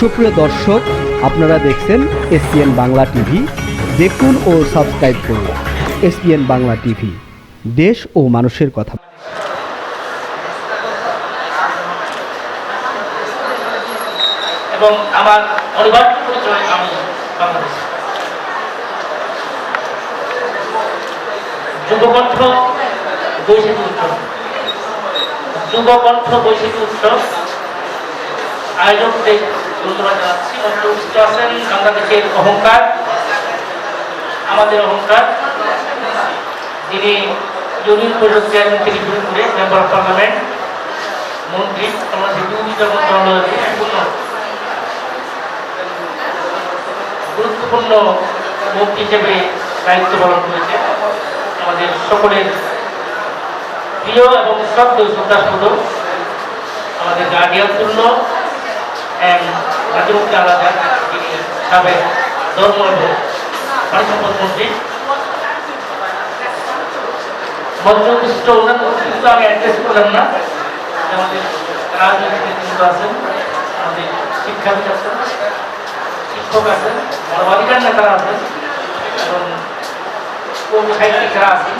সুপ্রিয় দর্শক, আপনারা দেখছেন এসপিএন বাংলা টিভি। দেখুন ও সাবস্ক্রাইব করুন এসপিএন বাংলা টিভি। দেশ ও মানুষের কথা। এবং আমার যুবকণ্ঠ উৎসব যুবকণ্ঠ উৎসব মঞ্চে উপস্থিত বাংলাদেশের অহংকার, আমাদের অহংকার। যিনি ইউনিয়ন পরিষদ থেকে শুরু করে মেম্বার অফ পার্লামেন্ট, মন্ত্রী আমাদের দুর্নীতি মন্ত্রণালয়ের গুরুত্বপূর্ণ মন্ত্রী হিসেবে দায়িত্ব পালন করেছে আমাদের সকলের প্রিয় এবং শ্রদ্ধ শ্রদ্ধাস্পদ আমাদের গার্ডিয়ান তুল্য নাজিমুদ্দিন আলাদা যিনি সাবেক ধর্ম এবং পানি মন্ত্রী মঞ্চ বিশিষ্ট কিন্তু আমি অ্যাড্রেস করলাম না। আমাদের রাজনৈতিক নেতৃত্ব আছেন, আমাদের শিক্ষাবিদ আছেন, শিক্ষক আছেন মানবাধিকার নেতারা আছেন, এবং কবি সাহিত্যিকরা আছেন।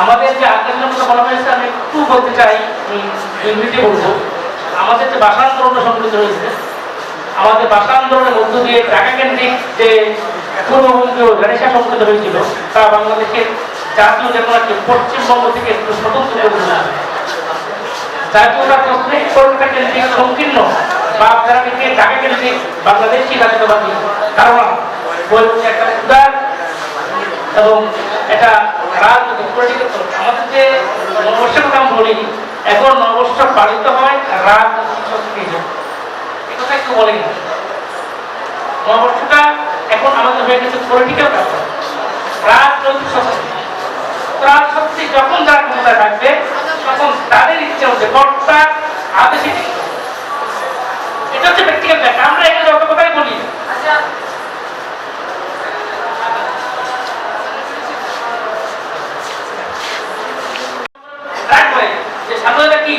আমাদের যে আন্দোলনের কথা বলা হয়েছে, আমি একটু বলতে চাই দুই মিনিটে বলব। আমাদের যে ভাষা আন্দোলনটা সংগঠিত হয়েছে, আমাদের ভাষা আন্দোলনের মধ্য দিয়ে ঢাকা কেন্দ্রিক যে পূর্ববঙ্গীয় রেনেসা সংগঠিত হয়েছিল, তা বাংলাদেশের জাতীয় চেতনাকে পশ্চিমবঙ্গ থেকে একটু স্বতন্ত্র করে জাতীয়তা সংকীর্ণ বা একটা এবং আমাদের যে নববর্ষের আমি বলি এখন নবস্ব পালিত হয় রাগ কথা একটু বলে না এখন আমাদের হয়ে গেছে পলিটিক্যাল ব্যাপার। যখন যারা ক্ষমতায় থাকবে, তখন তাদের ইচ্ছে হচ্ছে কর্তার আদেশে এটা হচ্ছে ব্যক্তিগত ব্যাপার আমরা এখানে যত কথাই বলি রাখবে যে সাংবাদিকরা কি?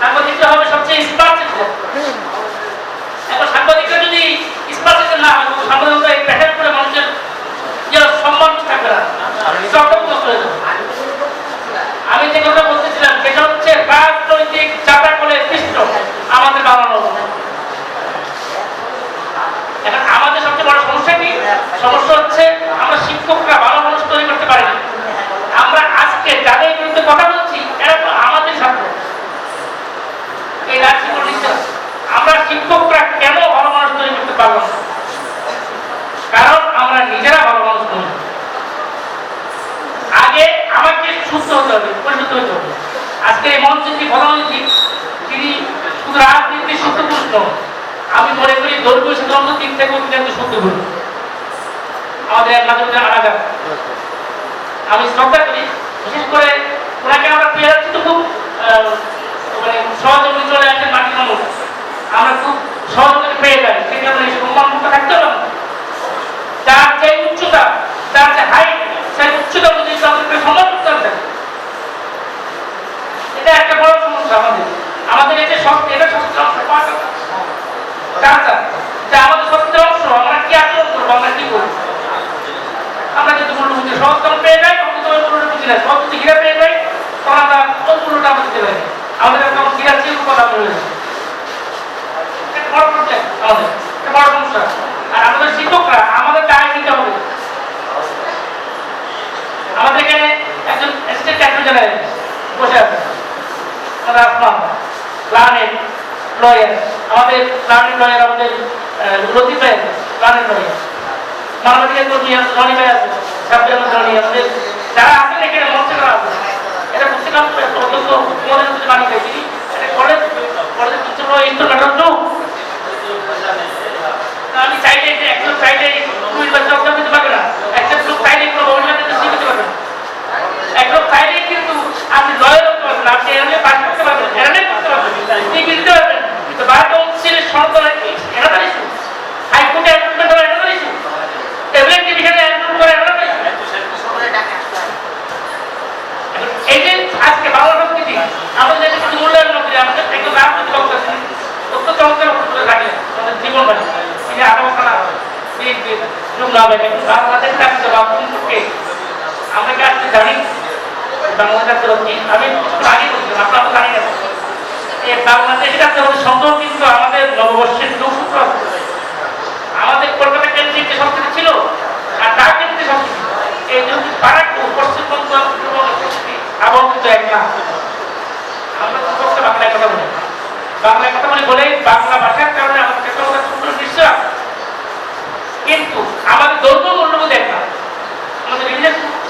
সাংবাদিকরা হবে সবচেয়ে স্মার্ট এখন সাংবাদিকরা যদি স্মার্ট না হয় তখন সাংবাদিকতা এই প্যাটার্ন করে মানুষের যে সম্মান থাকবে না সবটা নষ্ট হয়ে যাবে আমি যে কথা বলতেছিলাম সেটা হচ্ছে রাজনৈতিক চাপা করে পৃষ্ঠ আমাদের বানানো এখন আমাদের সবচেয়ে বড় সমস্যা কি সমস্যা হচ্ছে আমরা শিক্ষকরা ভালো মানুষ তৈরি করতে পারি না আমরা আজকে যাদের বিরুদ্ধে কথা বলছি এরা তো আমাদের ছাত্র এই রাজ্য নিশ্চয় আমরা শিক্ষকরা কেন ভালো মানুষ তৈরি করতে পারব না? কারণ আমরা নিজেরা ভালো মানুষ নই। আগে আমাকে শুদ্ধ হতে হবে, পরিশুদ্ধ হতে হবে। আজকে এই মঞ্চে যে প্রধানমন্ত্রী তিনি শুধু রাজনীতি পুরুষ নন আমি মনে করি ধর্মীয় সিদ্ধান্ত তিনি একজন শুদ্ধ পুরুষ আমাদের নাজমুদ্দিন আলাদা আমি শ্রদ্ধা করি, বিশেষ করে ওনাকে আমরা পেয়ে যাচ্ছি তো খুব আহ, মানে সহজে উনি চলে আসেন মাটির মানুষ আমরা খুব সহজে পেয়ে যাই সেটা আমরা এই সম্মান মুক্ত থাকতে হবে না। যার যে উচ্চতা যার যে হাইট সেই উচ্চতা অনুযায়ী তাদেরকে সম্মান করতে হবে এটা একটা বড় আমাদের। এটা সব এটা সত্যি অংশ। যার যার যে আমাদের সত্যি অংশ আমরা কি আচরণ করব, আমরা কি করব? আমরা যদি মূল্যবুদ্ধি সহজতম পেয়ে যাই, তখন তো মূল্যটা বুঝি না। সব যদি ঘিরে পেয়ে যাই, তখন আমরা ওই মূল্যটা আমরা দিতে পারি আমাদের তখন ঘিরা চির কথা সমস্যা আর আমাদের শিক্ষকরা, আমাদের দায় নিতে হবে। আমাদের এখানে একজন স্টেট অ্যাডভোকেট বসে আছে। লার্নেড লয়ার, আমাদের লার্নেড লয়ার আমাদের লতিফ ভাই লার্নেড লয়ার মানবাধিকার কর্মী আছে রনি ভাই আছে সাবধান রনি আমাদের যারা আছেন এখানে, মঞ্চে আছে। আমাদের একটু নাম চমৎকার অত লাগে আমাদের জীবন বাড়ি তিনি আরও খানা বাংলাদেশ থাকতে বা কোনকে আমরা জানি? বাংলাদেশ থাকতে পারছি আমি আগে বলছিলাম, আপনারা তো জানি না। বাংলাদেশের কাছে আমাদের কিন্তু আমাদের নববর্ষের দুঃখ আমাদের কলকাতা কেন্দ্রিক সংস্কৃতি ছিল, আর তার কেন্দ্রিক সংস্কৃতি। এই জন্য তারা পশ্চিমবঙ্গ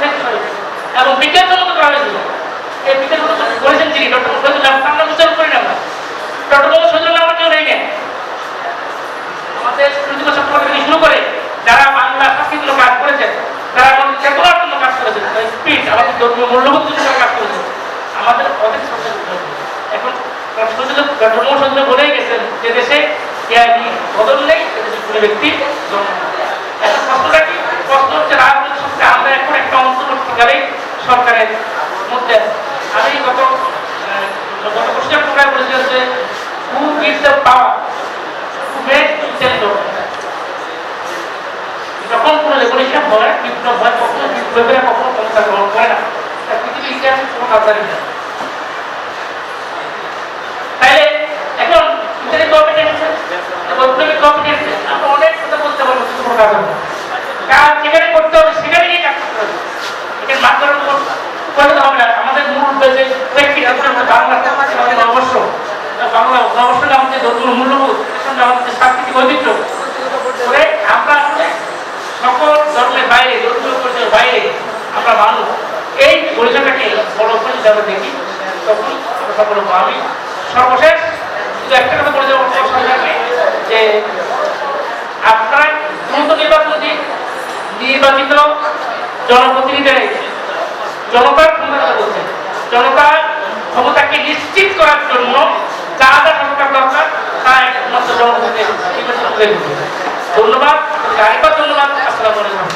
সেট করে এবং বিজ্ঞানসম্মত করা হয়েছিল এই বিজ্ঞানসম্মত করেছেন যিনি ডক্টর আমরা উচ্চারণ করি না আমরা ডক্টর মোহাম্মদ শহীদুল্লাহ আমরা কেউ নেই আমাদের চক্রবর্তী থেকে শুরু করে যারা বাংলা সংস্কৃতিগুলো কাজ করেছেন যারা আমাদের চেতনার জন্য কাজ করেছেন স্পিড আমাদের ধর্মীয় মূল্যবোধ জন্য কাজ করেছেন আমাদের অনেক শ্রদ্ধা করতে হবে। এখন ধর্ম বলেই গেছেন যে দেশে বদল নেই ব্যক্তি জন্ম এখন প্রশ্নটা কি প্রশ্ন হচ্ছে, রাজনৈতিক সত্যি আমরা এখন একটা অন্তর্বর্তীকালীন সরকারের মধ্যে। আমি গত গত প্রশ্নের প্রকার বলেছিলাম যে who gives the power to make change যখন কোনো রেভলিউশন হয় বিপ্লব হয় কখনো, বিপ্লবেরা কখনো ক্ষমতা গ্রহণ করে না। পৃথিবীর ইতিহাসে কোনো কাজে নেই। তাইলে, এখন ইন্টারনেট কম্পিটেন্স বৈপ্লবিক কম্পিটেন্স আমরা অনেক কথা বলতে পারব, কিন্তু কোনো কাজ না। কাজ যেখানে করতে হবে, সেখানে গিয়ে কাজ করতে হবে। এখানে মাত্রার উপর হবে না আমাদের মূল যে প্রেক্ষিত বাংলা বাংলা নববর্ষটা আমাদের ধর্মীয় মূল্যবোধ আমাদের সাংস্কৃতিক ঐতিহ্য, করে আমরা সকল ধর্মের বাইরে, ধর্মীয় পরিচয়ের বাইরে আমরা মানুষ। এই পরিচয়টাকে বড় দেখি, তখন সফল আমি সর্বশেষ শুধু একটা কথা যে আপনারা দ্রুত নির্বাচন দিন নির্বাচিত জনপ্রতিনিধিরা জনতার ক্ষমতা বলছে জনতার ক্ষমতাকে নিশ্চিত করার জন্য যা যা সরকার দরকার, তা একমাত্র জনপ্রতিনিধি। ধন্যবাদ আরেকবার ধন্যবাদ, আসসালামু আলাইকুম।